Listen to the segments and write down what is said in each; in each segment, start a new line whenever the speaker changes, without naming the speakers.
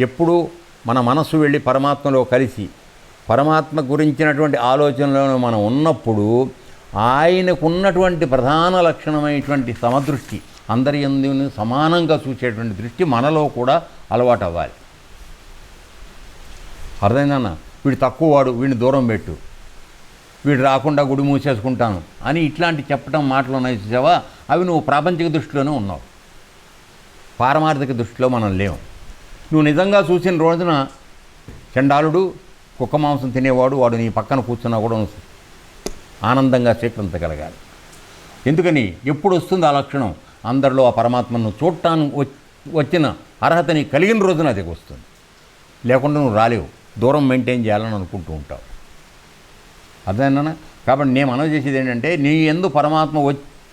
ఎప్పుడూ మన మనసు వెళ్ళి పరమాత్మలో కలిసి పరమాత్మ గురించినటువంటి ఆలోచనలో మనం ఉన్నప్పుడు ఆయనకున్నటువంటి ప్రధాన లక్షణమైనటువంటి సమదృష్టి అందరి ఎందుని సమానంగా చూసేటువంటి దృష్టి మనలో కూడా అలవాటు అవ్వాలి అర్థమైందన్న వీడు తక్కువ వాడు వీడిని దూరం పెట్టు. వీడు రాకుండా గుడి మూసేసుకుంటాను అని ఇట్లాంటి చెప్పడం మాటలు ఉన్నాయి చూసావా? అవి నువ్వు ప్రాపంచిక దృష్టిలోనే ఉన్నావు. పారమార్థిక దృష్టిలో మనం లేవు. నువ్వు నిజంగా చూసిన రోజున చండాలుడు కుక్క మాంసం తినేవాడు వాడు నీ పక్కన కూర్చున్నా కూడా ఆనందంగా స్వీకరించగలగాలి. ఎందుకని? ఎప్పుడు వస్తుంది ఆ లక్షణం? అందరిలో ఆ పరమాత్మను చూడటానికి వచ్చిన అర్హత నీకు కలిగిన రోజున అది వస్తుంది. లేకుండా నువ్వు రాలేవు. దూరం మెయింటైన్ చేయాలని అనుకుంటూ ఉంటావు. అదేనా కాబట్టి నేను మనం చేసేది ఏంటంటే నీ ఎందు పరమాత్మ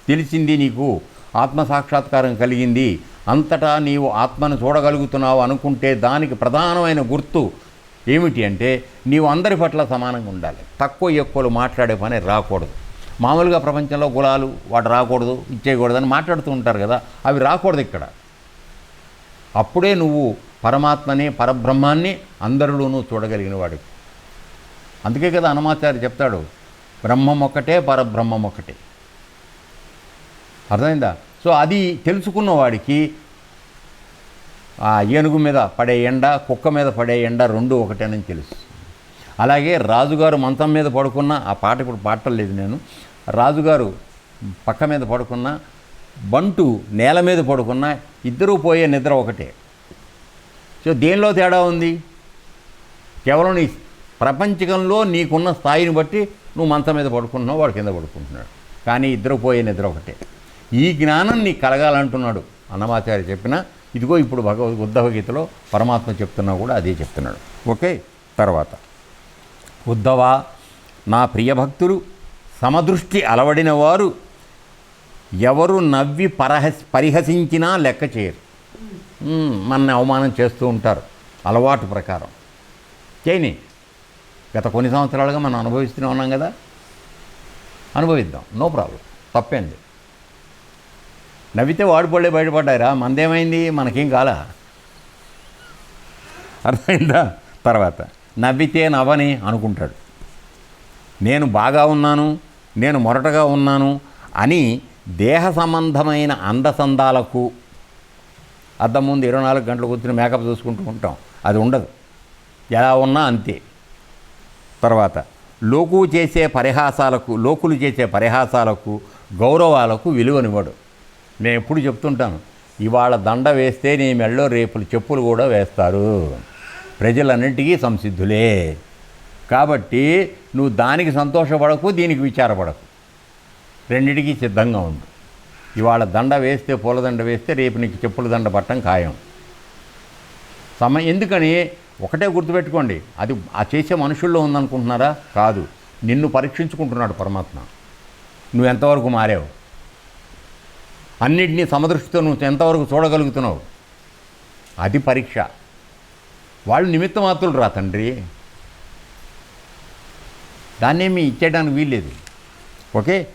తెలిసింది నీకు ఆత్మ సాక్షాత్కారం కలిగింది అంతటా నీవు ఆత్మను చూడగలుగుతున్నావు అనుకుంటే దానికి ప్రధానమైన గుర్తు ఏమిటి అంటే నీవు అందరి పట్ల సమానంగా ఉండాలి. తక్కువ ఎక్కువలు మాట్లాడే పని రాకూడదు. మామూలుగా ప్రపంచంలో కులాలు వాడు రాకూడదు ఇచ్చేయకూడదని మాట్లాడుతూ ఉంటారు కదా అవి రాకూడదు ఇక్కడ. అప్పుడే నువ్వు పరమాత్మని పరబ్రహ్మాన్ని అందరిలోనూ చూడగలిగిన వాడు అందుకే కదా హనుమాచార్య చెప్తాడు బ్రహ్మం ఒక్కటే పరబ్రహ్మం ఒక్కటే. అర్థమైందా? సో అది తెలుసుకున్న వాడికి ఆ ఏనుగు మీద పడే ఎండ కుక్క మీద పడే ఎండ రెండు ఒకటేనని తెలుసు. అలాగే రాజుగారు మంచం మీద పడుకున్న ఆ పాట ఇప్పుడు లేదు నేను రాజుగారు పక్క మీద పడుకున్న బంటు నేల మీద పడుకున్న ఇద్దరూ పోయే నిద్ర ఒకటే. సో దేనిలో తేడా ఉంది? కేవలం నీ ప్రపంచకంలో నీకున్న స్థాయిని బట్టి నువ్వు మంచం మీద పడుకుంటున్నావు వాడు కింద పడుకుంటున్నాడు. కానీ ఇద్దరు పోయే నిద్ర ఒకటే. ఈ జ్ఞానం నీకు కలగాలంటున్నాడు అన్నమాచార్య చెప్పిన ఇదిగో ఇప్పుడు భగవద్ ఉద్ధవగీతలో పరమాత్మ చెప్తున్నా కూడా అదే చెప్తున్నాడు. ఓకే? తర్వాత. ఉద్ధవ నా ప్రియభక్తులు సమదృష్టి అలవడిన వారు ఎవరు నవ్వి పరహస్ పరిహసించినా లెక్క చేయరు. మ్మ్, అవమానం చేస్తూ ఉంటారు. అలవాటు ప్రకారం. చేయని గత కొన్ని సంవత్సరాలుగా మనం అనుభవిస్తూనే ఉన్నాం కదా? అనుభవిద్దాం. No problem. తప్పేంది నవ్వితే వాడిపోలే బయటపడ్డారా మందేమైంది? మనకేం కాలా? అర్థమైందా? తర్వాత నవ్వితే నవ్వని అనుకుంటాడు. నేను బాగా ఉన్నాను నేను మొరటగా ఉన్నాను అని దేహ సంబంధమైన అందసందాలకు అద్దం ముందు ఇరవై నాలుగు గంటలు కూర్చుని మేకప్ చూసుకుంటూ ఉంటాం. అది ఉండదు. ఎలా ఉన్నా అంతే. తర్వాత లోకు చేసే పరిహాసాలకు లోకులు చేసే పరిహాసాలకు గౌరవాలకు విలువనివ్వడు. నేను ఎప్పుడు చెప్తుంటాను ఇవాళ దండ వేస్తే నీ మెళ్ళో రేపులు చెప్పులు కూడా వేస్తారు. ప్రజలన్నింటికీ సంసిద్ధులే. కాబట్టి నువ్వు దానికి సంతోషపడకు దీనికి విచారపడకు. రెండింటికి సిద్ధంగా ఉండు. ఇవాళ దండ వేస్తే పూలదండ వేస్తే రేపు నీకు చెప్పుల దండ పట్టడం ఖాయం. సమ ఎందుకని? ఒకటే గుర్తుపెట్టుకోండి అది ఆ చేసే మనుషుల్లో ఉందనుకుంటున్నారా? కాదు. నిన్ను పరీక్షించుకుంటున్నాడు పరమాత్మ. నువ్వు ఎంతవరకు మారావు? అన్నిటినీ సమదృష్టితో నువ్వు ఎంతవరకు చూడగలుగుతున్నావు? అది పరీక్ష. వాళ్ళు నిమిత్త మాత్రులు రా తండ్రి. దాన్నేమి ఇచ్చేయడానికి వీల్లేదు. ఓకే?